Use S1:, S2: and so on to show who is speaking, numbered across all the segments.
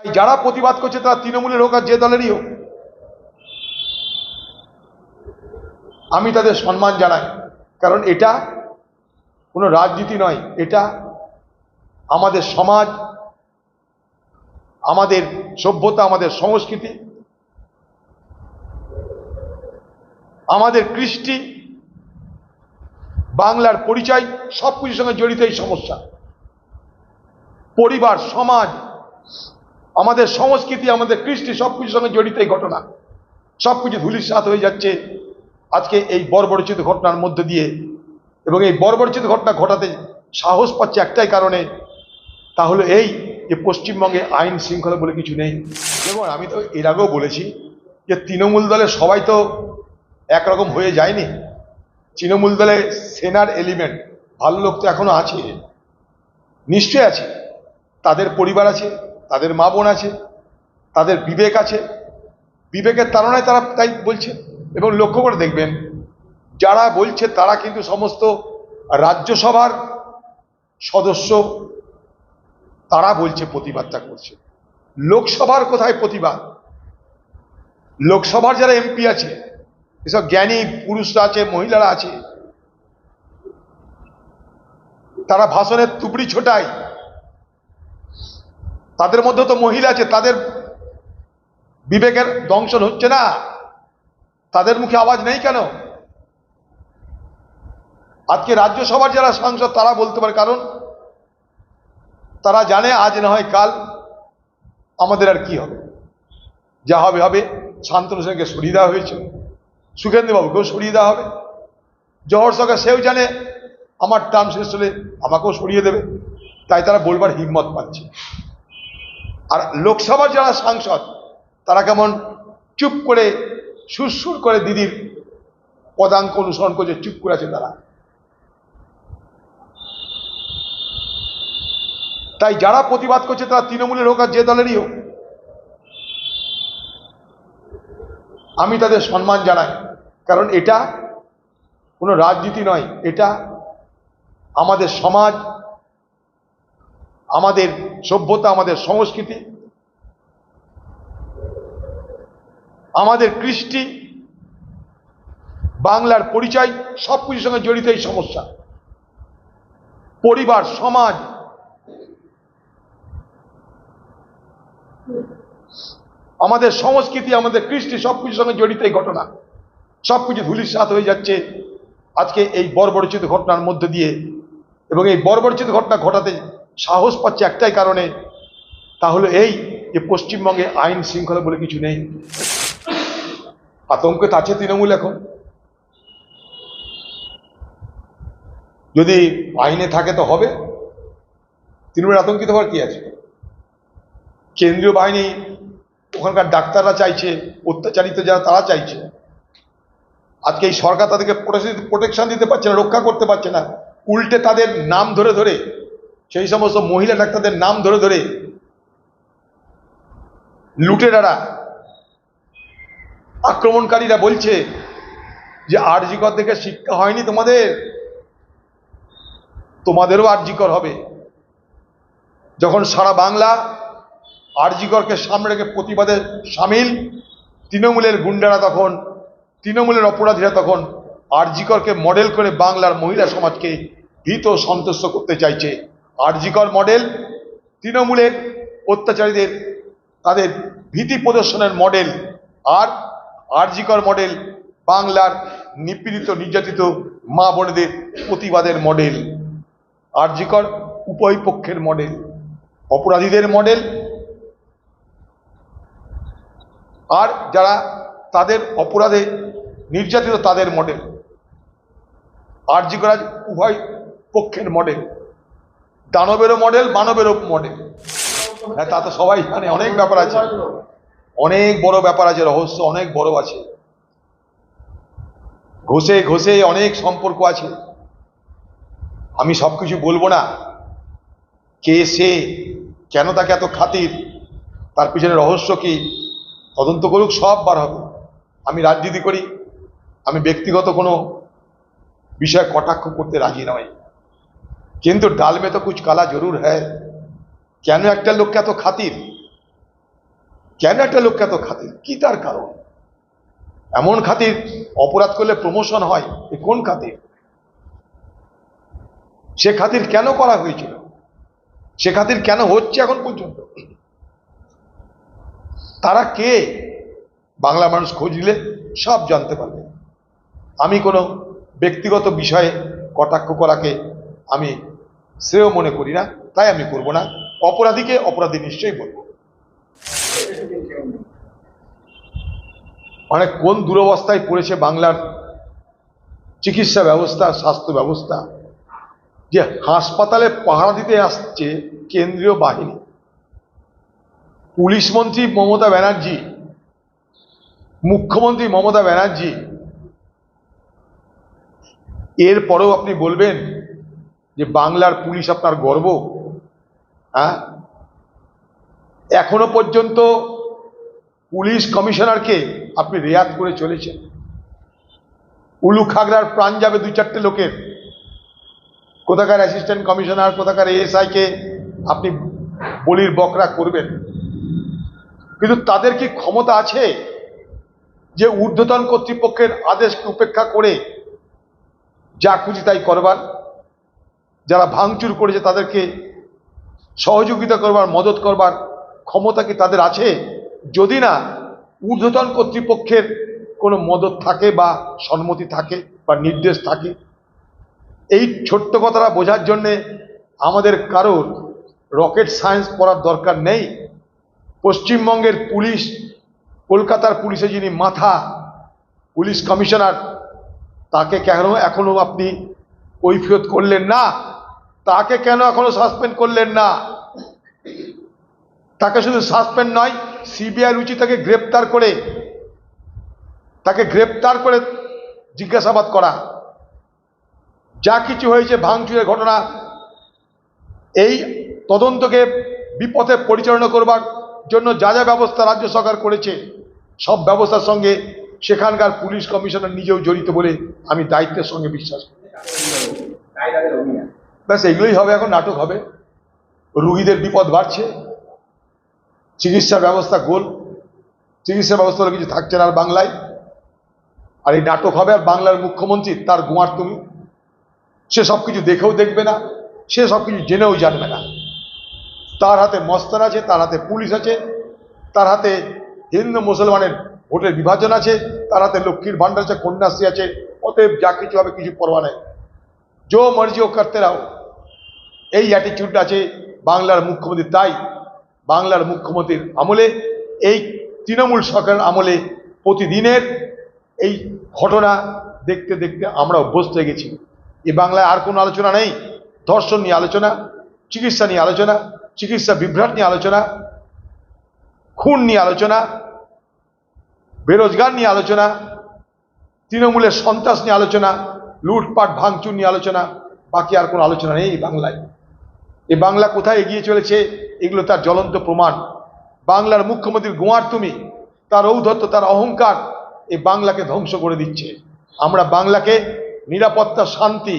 S1: তাই যারা প্রতিবাদ করছে তারা তৃণমূলের হোক আর যে দলেরই হোক। আমি তাদের সম্মান জানাই, কারণ এটা কোনো রাজনীতি নয়, এটা আমাদের সমাজ, আমাদের সভ্যতা, আমাদের সংস্কৃতি, আমাদের কৃষ্টি, বাংলার পরিচয় সব কিছুর সঙ্গে জড়িত এই সমস্যা। পরিবার, সমাজ আমাদের সংস্কৃতি, আমাদের কৃষ্টি সব কিছুর সঙ্গে জড়িত এই ঘটনা। সব কিছু ধুলিসাৎ হয়ে যাচ্ছে। আজকে এই বর্বরচিত ঘটনার মধ্যে দিয়ে এবং এই বর্বরচিত ঘটনা ঘটাতে সাহস পাচ্ছে একটাই কারণে তাহলে এই যে পশ্চিমবঙ্গে আইন শৃঙ্খলা বলে কিছু নেই। এবং আমি তো এর আগেও বলেছি যে তৃণমূল দলের সবাই তো একরকম হয়ে যায়নি। তৃণমূল দলে সেনার এলিমেন্ট ভালো লোক তো এখনও আছে। নিশ্চয় আছে। তাদের পরিবার আছে। তাদের মা বোন আছে, তাদের বিবেক আছে। বিবেকের তাড়নায় তারা তাই বলছে এবং লক্ষ্য করে দেখবেন, যারা বলছে তারা কিন্তু সমস্ত রাজ্যসভার সদস্য, তারা বলছে প্রতিবাদটা করছে। লোকসভার কোথায় প্রতিবাদ? লোকসভার যারা এমপি আছে, এসব জ্ঞানী পুরুষরা আছে, মহিলারা আছে, তারা ভাষণের তুবড়ি ছোটায়। তাদের মধ্যে তো মহিলা আছে, তাদের বিবেকের দংশন হচ্ছে না। তাদের মুখে আওয়াজ নেই কেন? আজকে রাজ্যসভার যারা সাংসদ, তারা বলতে পারে, কারণ তারা জানে আজ না হয় কাল আমাদের আর কি হবে। যা হবে হবে, শান্তনু সেনকে সরিয়ে দেওয়া হয়েছে সুখেন্দ্রবাবুকেও সরিয়ে দেওয়া হবে। জহর সরকার সেও জানে, আমার টার্ম শেষ হলে আমাকেও সরিয়ে দেবে। তাই তারা বলবার হিম্মত পাচ্ছে। আর লোকসভার যারা সাংসদ, তারা কেমন চুপ করে, সুরসুর করে দিদির পদাঙ্ক অনুসরণ করছে, চুপ করে আছে তারা। তাই যারা প্রতিবাদ করছে, তারা তৃণমূলের হোক আর যে দলেরই হোক, আমি তাদের সম্মান জানাই। কারণ এটা কোনো রাজনীতি নয়, এটা আমাদের সমাজ আমাদের সভ্যতা, আমাদের সংস্কৃতি, আমাদের কৃষ্টি, বাংলার পরিচয় সব কিছুর সঙ্গে জড়িত এই সমস্যা। পরিবার, সমাজ, আমাদের সংস্কৃতি, আমাদের কৃষ্টি সব কিছুর সঙ্গে জড়িত এই ঘটনা। সব কিছু ধুলিসাৎ হয়ে যাচ্ছে। আজকে এই বর্বরচিত ঘটনার মধ্যে দিয়ে এবং এই বর্বরচিত ঘটনা ঘটাতে সাহস পাচ্ছে একটাই কারণে, তাহলে এই যে পশ্চিমবঙ্গে আইন শৃঙ্খলা বলে কিছু নেই। আতঙ্কে আছে তৃণমূল এখন। যদি আইনে থাকে তো হবে। তৃণমূল আতঙ্কিত হওয়ার কি আছে? কেন্দ্রীয় বাহিনী, ওখানকার ডাক্তাররা চাইছে, অত্যাচারিত যারা, তারা চাইছে। আজকে এই সরকার তাদেরকে প্রোটেকশন দিতে পারছে না, রক্ষা করতে পারছে না। উল্টে তাদের নাম ধরে ধরে সেই সমস্ত মহিলা ডাক্তারদের নাম ধরে ধরে লুটেরারা, আক্রমণকারীরা বলছে যে আরজিকর থেকে শিক্ষা হয়নি তোমাদের। তোমাদেরও আরজিকর হবে। যখন সারা বাংলা আরজিকরকে সামনে রেখে প্রতিবাদে সামিল, তৃণমূলের গুন্ডারা তখন, তৃণমূলের অপরাধীরা তখন আরজিকরকে মডেল করে বাংলার মহিলা সমাজকে ভীত সন্তুষ্ট করতে চাইছে। আরজিকর মডেল, তৃণমূলের অত্যাচারীদের, তাদের ভীতি প্রদর্শনের মডেল, আর আরজিকর মডেল, বাংলার নিপীড়িত, নির্যাতিত মা বোনেদের প্রতিবাদের মডেল, আরজিকর উভয় পক্ষের মডেল, অপরাধীদের মডেল, আর যারা তাদের অপরাধে নির্যাতিত তাদের মডেল আজ উভয় পক্ষের মডেল। দানবেরও মডেল মানবেরও মডেল হ্যাঁ তা তো সবাই জানে, অনেক ব্যাপার আছে। অনেক বড় ব্যাপার আছে, রহস্য অনেক বড় আছে। ঘষে ঘষে অনেক সম্পর্ক আছে। আমি সব কিছু বলব না। কে সে, কেন তাকে এত খাতির, তার পিছনে রহস্য কি? তদন্ত করুক, সব বার হবে। আমি রাজনীতি করি, আমি ব্যক্তিগত কোনো বিষয় কটাক্ষ করতে রাজি নয় কিন্তু ডাল মে তো কুচ কালা জরুর হ্যায়। কেন একটা লোককে এত খাতির? কেন একটা লোককে এত খাতির? কি তার কারণ? এমন খাতির অপরাধ করলে প্রমোশন হয়, এ কোন খাতির? সে খাতির কেন করা হয়েছিল? সে খাতির কেন হচ্ছে এখন পর্যন্ত? তারা কে? বাংলা মানুষ খুঁজলে সব জানতে পারবে। আমি কোনো ব্যক্তিগত বিষয়ে কটাক্ষ করাকে আমি শ্রেয় মনে করি না, তাই আমি করব না। অপরাধীকে অপরাধী নিশ্চয়ই বলব। মানে কোন দুরবস্থায় পড়েছে বাংলার চিকিৎসা ব্যবস্থা, স্বাস্থ্য ব্যবস্থা, যে হাসপাতালে পাহারা দিতে আসছে কেন্দ্রীয় বাহিনী? পুলিশ মন্ত্রী মমতা ব্যানার্জি, মুখ্যমন্ত্রী মমতা ব্যানার্জি, এরপরেও আপনি বলবেন যে বাংলার পুলিশ আপনার গর্ব? হ্যাঁ? এখনও পর্যন্ত পুলিশ কমিশনারকে আপনি রেয়াত করে চলেছেন। উলু খাগড়ার প্রাণ যাবে দু চারটে লোকের। কোথাকার অ্যাসিস্ট্যান্ট কমিশনার কোথাকার এএসআইকে আপনি বলির বকরা করবেন। কিন্তু তাদের কি ক্ষমতা আছে যে ঊর্ধ্বতন কর্তৃপক্ষের আদেশকে উপেক্ষা করে যা খুশি তাই করবার? যারা ভাঙচুর করেছে তাদেরকে সহযোগিতা করবার, মদত করবার ক্ষমতা কি তাদের আছে? যদি না, ঊর্ধ্বতন কর্তৃপক্ষের কোনো মদত থাকে বা সম্মতি থাকে বা নির্দেশ থাকে, এই ছোট্ট কথাটা বোঝার জন্যে আমাদের কারোর রকেট সায়েন্স পড়ার দরকার নেই। পশ্চিমবঙ্গের পুলিশ, কলকাতার পুলিশে যিনি মাথা, পুলিশ কমিশনার, তাকে কেন এখনও আপনি কৈফিয়ত করলেন না? তাকে কেন এখনও সাসপেন্ড করলেন না? তাকে শুধু সাসপেন্ড নয় সিবিআই রুচি তাকে গ্রেপ্তার করে, তাকে গ্রেপ্তার করে জিজ্ঞাসাবাদ করা। যা কিছু হয়েছে, ভাঙচুরের ঘটনা, এই তদন্তকে বিপথে পরিচালনা করবার জন্য যা যা ব্যবস্থা রাজ্য সরকার করেছে, সব ব্যবস্থার সঙ্গে সেখানকার পুলিশ কমিশনার নিজেও জড়িত বলে আমি দায়িত্বের সঙ্গে বিশ্বাস করি। ব্যাস, এগুলোই হবে এখন, নাটক হবে। রুগীদের বিপদ বাড়ছে, চিকিৎসা ব্যবস্থা গোল, চিকিৎসা ব্যবস্থা কিছু থাকছে না আর বাংলায়। আর এই নাটক হবে, আর বাংলার মুখ্যমন্ত্রী, তার গুমার তুমি। সে সব কিছু দেখেও দেখবে না, সে সব কিছু জেনেও জানবে না। তার হাতে মস্তান আছে, তার হাতে পুলিশ আছে, তার হাতে হিন্দু মুসলমানের ভোটের বিভাজন আছে, তার হাতে লক্ষ্মীর ভাণ্ডার আছে, কন্যাশ্রী আছে, অতএব যা কিছু হবে, কিছু পরোয়া নেই। জো মর্জি ও করতে রাও। এই অ্যাটিটিউড আছে বাংলার মুখ্যমন্ত্রী, তাই বাংলার মুখ্যমন্ত্রীর আমলে, এই তৃণমূল সরকারের আমলে প্রতিদিনের এই ঘটনা দেখতে দেখতে আমরা অভ্যস্ত হয়ে গেছি। এ বাংলায় আর কোনো আলোচনা নেই। ধর্ষণ নিয়ে আলোচনা, চিকিৎসা নিয়ে আলোচনা, চিকিৎসা বিভ্রাট নিয়ে আলোচনা, খুন নিয়ে আলোচনা, বেরোজগার নিয়ে আলোচনা, তৃণমূলের সন্ত্রাস নিয়ে আলোচনা, লুটপাট, ভাঙচুর নিয়ে আলোচনা, বাকি আর কোনো আলোচনা নেই বাংলায়। এই বাংলা কোথায় এগিয়ে চলেছে, এগুলো তার জ্বলন্ত প্রমাণ। বাংলার মুখ্যমন্ত্রীর গোয়ার তুমি, তার ঔদ্ধত্য, তার অহংকার এই বাংলাকে ধ্বংস করে দিচ্ছে। আমরা বাংলাকে নিরাপত্তা, শান্তি,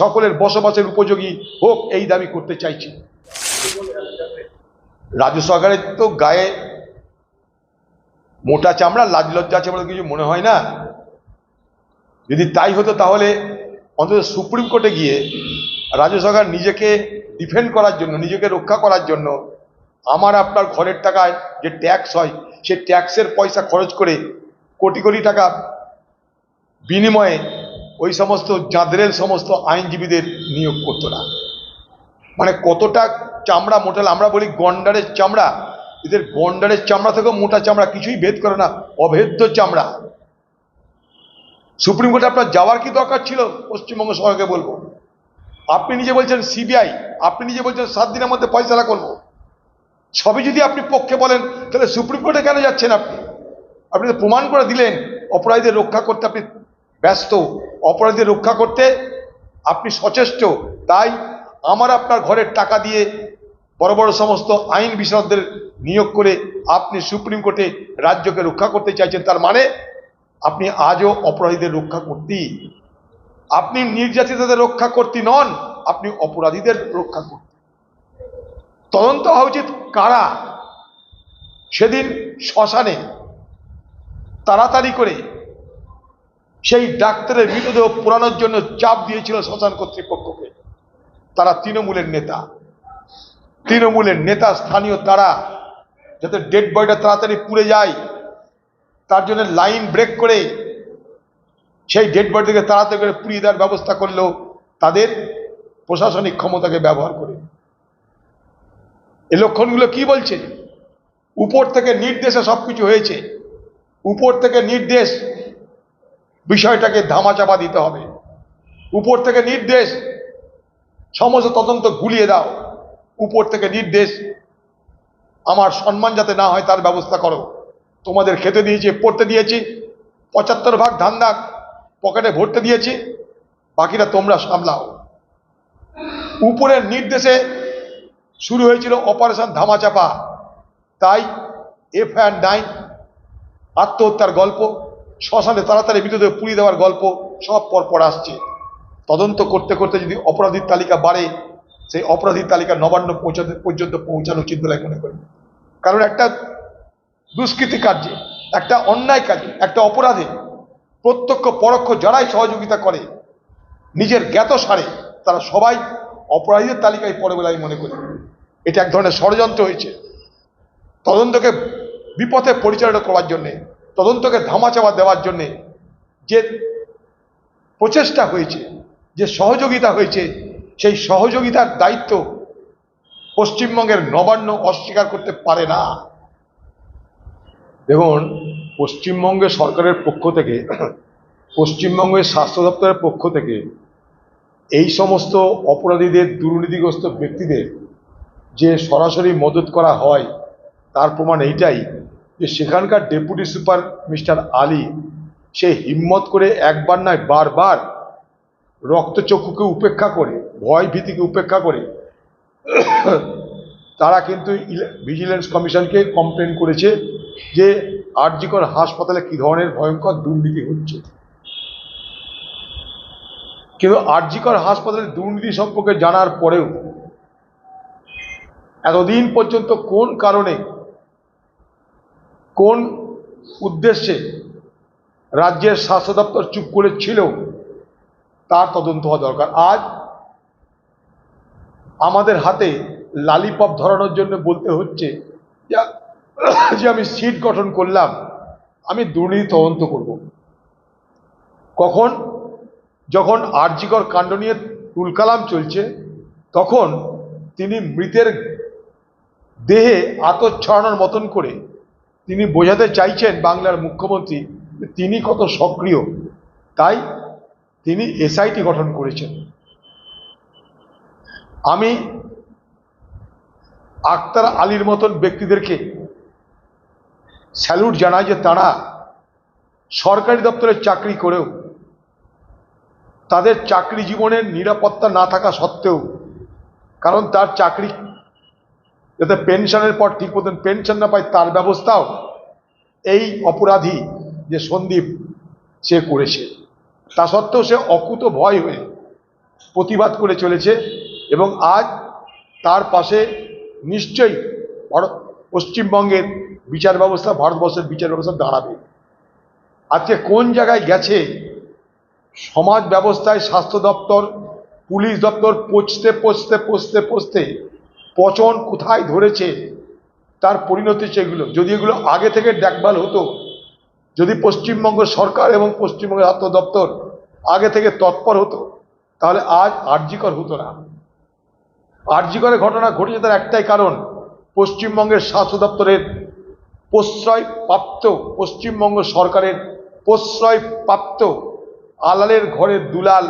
S1: সকলের বসবাসের উপযোগী হোক এই দাবি করতে চাইছি। রাজ্য সরকারের তো গায়ে মোটা চামড়া, লাজ লজ্জা আছে বলে কিছু মনে হয় না। যদি তাই হতো তাহলে অন্তত সুপ্রিম কোর্টে গিয়ে রাজ্য সরকার নিজেকে ডিফেন্ড করার জন্য, নিজেকে রক্ষা করার জন্য আমার আপনার ঘরের টাকায় যে ট্যাক্স হয়, সে ট্যাক্সের পয়সা খরচ করে কোটি কোটি টাকা বিনিময়ে ওই সমস্ত জাঁদরেল সমস্ত আইনজীবীদের নিয়োগ করতো না। মানে কতটা চামড়া মোটাল আমরা বলি গন্ডারের চামড়া, এদের গন্ডারের চামড়া থেকেও মোটা চামড়া, কিছুই ভেদ করে না, অভেদ্য চামড়া। সুপ্রিম কোর্টে আপনার যাওয়ার কি দরকার ছিল? পশ্চিমবঙ্গ সরকারকে বলব। আপনি নিজে বলছেন সিবিআই আপনি নিজে বলছেন সাত দিনের মধ্যে ফয়সালা করব। সবই যদি আপনি পক্ষে বলেন, তাহলে সুপ্রিম কোর্টে কেন যাচ্ছেন আপনি? আপনি তো প্রমাণ করে দিলেন, অপরাধীদের রক্ষা করতে আপনি ব্যস্ত, অপরাধীদের রক্ষা করতে আপনি সচেষ্ট। তাই আমার আপনার ঘরের টাকা দিয়ে বড় বড় সমস্ত আইন বিশারদদের নিয়োগ করে আপনি সুপ্রিম কোর্টে রাজ্যকে রক্ষা করতে চাইছেন, তার মানে আপনি আজও অপরাধীদের রক্ষা করতি আপনি নির্যাতিতদের রক্ষা করতে নন, আপনি অপরাধীদের রক্ষা করতে। তদন্ত হওয়া উচিত কারা? সেদিন শ্মশানে তাড়াতাড়ি করে সেই ডাক্তারের মৃতদেহ পোড়ানোর জন্য চাপ দিয়েছিল শ্মশান কর্তৃপক্ষকে। তারা তৃণমূলের নেতা। তৃণমূলের নেতা, স্থানীয় তারা, যাতে ডেড বডিটা তাড়াতাড়ি পুড়ে যায়, তার জন্য লাইন ব্রেক করে সেই ডেড বডিকে তাড়াতাড়ি করে পুড়িয়ে দেওয়ার ব্যবস্থা করল তাদের প্রশাসনিক ক্ষমতাকে ব্যবহার করে। এই লক্ষণগুলো কি বলছে? উপর থেকে নির্দেশে সব কিছু হয়েছে। উপর থেকে নির্দেশ বিষয়টাকে ধামাচাপা দিতে হবে। উপর থেকে নির্দেশ সমস্ত তদন্ত গুলিয়ে দাও। উপর থেকে নির্দেশ, আমার সম্মান যাতে না হয় তার ব্যবস্থা করো। তোমাদের খেতে দিয়েছি, পড়তে দিয়েছি, পঁচাত্তর ভাগ ধান্দা পকেটে ভরতে দিয়েছি, বাকিটা তোমরা সামলাও। উপরের নির্দেশে শুরু হয়েছিল অপারেশন ধামাচাপা। তাই এফ এফআইআর নাইন আত্মহত্যার গল্প, শ্মশানে তাড়াতাড়ি মৃতদেহ পুড়িয়ে দেওয়ার গল্প সব পর পর আসছে। তদন্ত করতে করতে যদি অপরাধীর তালিকা বাড়ে, সেই অপরাধীর তালিকা নবান্ন পৌঁছাতে পর্যন্ত পৌঁছানো উচিত বলে মনে করি। কারণ একটা দুষ্কৃতি কার্যে, একটা অন্যায় কাজে একটা অপরাধে প্রত্যক্ষ, পরোক্ষ যারাই সহযোগিতা করে, নিজের জ্ঞাত সারে তারা সবাই অপরাধীদের তালিকায় পড়ে বলে আমি মনে করি। এটা এক ধরনের ষড়যন্ত্র হয়েছে। তদন্তকে বিপথে পরিচালনা করার জন্যে, তদন্তকে ধামাচাপা দেওয়ার জন্যে যে প্রচেষ্টা হয়েছে, যে সহযোগিতা হয়েছে, সেই সহযোগিতার দায়িত্ব পশ্চিমবঙ্গের নবান্ন অস্বীকার করতে পারে না। দেখুন পশ্চিমবঙ্গের সরকারের পক্ষ থেকে, পশ্চিমবঙ্গের স্বাস্থ্য দপ্তরের পক্ষ থেকে এই সমস্ত অপরাধীদের, দুর্নীতিগ্রস্ত ব্যক্তিদের যে সরাসরি মদত করা হয়, তার প্রমাণ এইটাই যে সেখানকার ডেপুটি সুপার মিস্টার আলী, সে হিম্মত করে একবার নয়, বারবার রক্তচক্ষুকে উপেক্ষা করে ভয় ভীতিকে উপেক্ষা করে, তারা কিন্তু ভিজিলেন্স কমিশনকে কমপ্লেন করেছে যে আরজিকর হাসপাতালে কি ধরনের ভয়ঙ্কর দুর্নীতি হচ্ছে? কিন্তু আরজিকর হাসপাতালের দুর্নীতি সম্পর্কে জানার পরেও এতদিন পর্যন্ত কোন কারণে, কোন উদ্দেশ্যে রাজ্যের স্বাস্থ্য দপ্তর চুপ করে ছিল, তার তদন্ত হওয়া দরকার। আজ আমাদের হাতে লালিপপ ধরানোর জন্য বলতে হচ্ছে, যে- যে আমি সিট গঠন করলাম, আমি দুর্নীতি তদন্ত করব। কখন? যখন আরজিকর কাণ্ড নিয়ে তুলকালাম চলছে, তখন তিনি মৃতের দেহে আতর ছড়ানোর মতন করে তিনি বোঝাতে চাইছেন বাংলার মুখ্যমন্ত্রী তিনি কত সক্রিয়। তাই তিনি এসআইটি গঠন করেছেন। আমি আক্তার আলীর মতন ব্যক্তিদেরকে স্যালুট জানায় যে তারা সরকারি দপ্তরে চাকরি করেও, তাদের চাকরি জীবনের নিরাপত্তা না থাকা সত্ত্বেও, কারণ তার চাকরি যাতে পেনশনের পর ঠিক মতন পেনশন না পায় তার ব্যবস্থাও এই অপরাধী যে সন্দীপ, সে করেছে। তা সত্ত্বেও সে অকুত ভয় হয়ে প্রতিবাদ করে চলেছে এবং আজ তার পাশে নিশ্চয়ই পশ্চিমবঙ্গের বিচার ব্যবস্থা ভারতবর্ষের বিচার ব্যবস্থা দাঁড়াবে। আজকে কোন জায়গায় গেছে? সমাজ ব্যবস্থায় স্বাস্থ্য দপ্তর, পুলিশ দপ্তর পচতে পচতে পচতে পচতে পচন কোথায় ধরেছে? তার পরিণতি সেগুলো যদি এগুলো আগে থেকে দেখভাল হতো, যদি পশ্চিমবঙ্গ সরকার এবং পশ্চিমবঙ্গের স্বাস্থ্য দপ্তর আগে থেকে তৎপর হতো, তাহলে আজ আর্যিকর হতো না। আর্যিকরের ঘটনা ঘটেছে তার একটাই কারণ, পশ্চিমবঙ্গের স্বাস্থ্য দপ্তরের প্রশ্রয় প্রাপ্ত পশ্চিমবঙ্গ সরকারের প্রশ্রয় প্রাপ্ত আলালের ঘরের দুলাল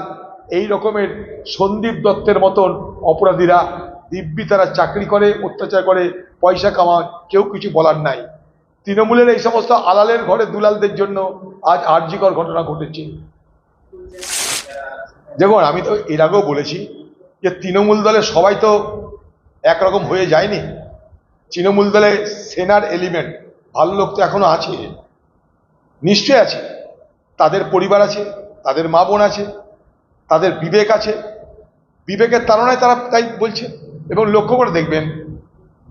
S1: এই রকমের সন্দীপ দত্তের মতন অপরাধীরা দিব্যি তারা চাকরি করে, অত্যাচার করে, পয়সা কামায়, কেউ কিছু বলার নাই। তৃণমূলের এই সমস্ত আলালের ঘরে দুলালদের জন্য আজ আর্যিকর ঘটনা ঘটেছে। দেখুন, আমি তো এর আগেও বলেছি যে তৃণমূল দলের সবাই তো একরকম হয়ে যায়নি। তৃণমূল দলে সেনার এলিমেন্ট ভালো লোক তো এখনও আছে। নিশ্চয় আছে। তাদের পরিবার আছে, তাদের মা বোন আছে, তাদের বিবেক আছে। বিবেকের তাড়নায় তারা তাই বলছে। এবং লক্ষ্য করে দেখবেন,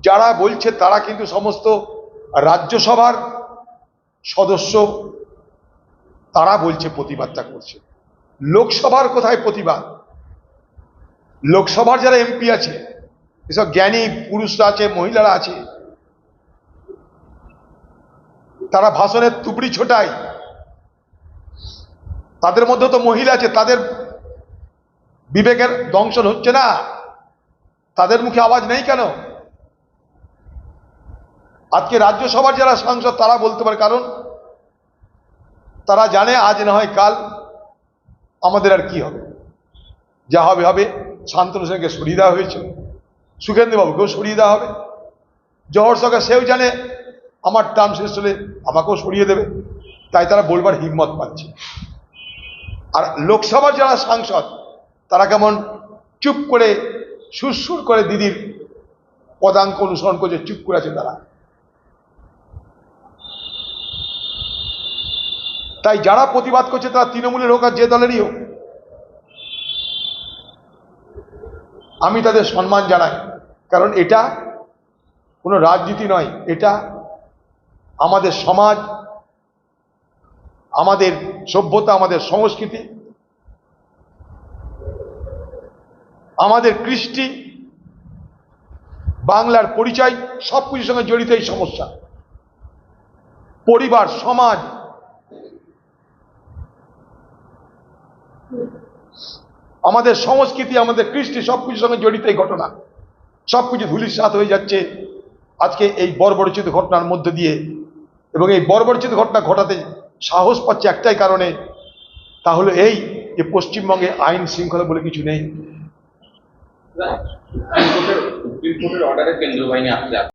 S1: যারা বলছে তারা কিন্তু সমস্ত রাজ্যসভার সদস্য। তারা বলছে প্রতিবাদটা করছে। লোকসভার কোথায় প্রতিবাদ? লোকসভার যারা এমপি আছে, এসব জ্ঞানী পুরুষরা আছে, মহিলারা আছে তারা ভাষণের তুবড়ি ছোটায়। তাদের মধ্যে তো মহিলা আছে, তাদের বিবেকের দংশন হচ্ছে না। তাদের মুখে আওয়াজ নেই কেন? আজকে রাজ্যসভার যারা সাংসদ, তারা বলতে পারে, কারণ তারা জানে আজ না হয় কাল আমাদের আর কি হবে। যা হবে হবে। শান্তনু সেনকে সরিয়ে দেওয়া হয়েছে। সুখেন্দ্রবাবুকেও সরিয়ে দেওয়া হবে। জহর সরকার সেও জানে আমার টার্ম শেষ হলে আমাকেও সরিয়ে দেবে। তাই তারা বলবার হিম্মত পাচ্ছে। আর লোকসভার যারা সাংসদ, তারা কেমন চুপ করে, সুরসুর করে দিদির পদাঙ্ক অনুসরণ করছে, চুপ করে আছে তারা। তাই যারা প্রতিবাদ করছে, তারা তৃণমূলের হোক আর যে দলেরই হোক, আমি তাদের সম্মান জানাই। কারণ এটা কোনো রাজনীতি নয়, এটা আমাদের সমাজ, আমাদের সভ্যতা, আমাদের সংস্কৃতি, আমাদের কৃষ্টি, বাংলার পরিচয় সব কিছুর সঙ্গে জড়িত এই সমস্যা। পরিবার, সমাজ। আমাদের সংস্কৃতি, আমাদের কৃষ্টি সব কিছুর সঙ্গে জড়িত এই ঘটনা। সব কিছু ধুলিসাৎ হয়ে যাচ্ছে। আজকে এই বর্বরচিত ঘটনার মধ্যে দিয়ে এবং এই বর্বরচিত ঘটনা ঘটাতে সাহস পাচ্ছে একটাই কারণে, তাহলে এই যে পশ্চিমবঙ্গে আইন শৃঙ্খলা বলে কিছু নেই।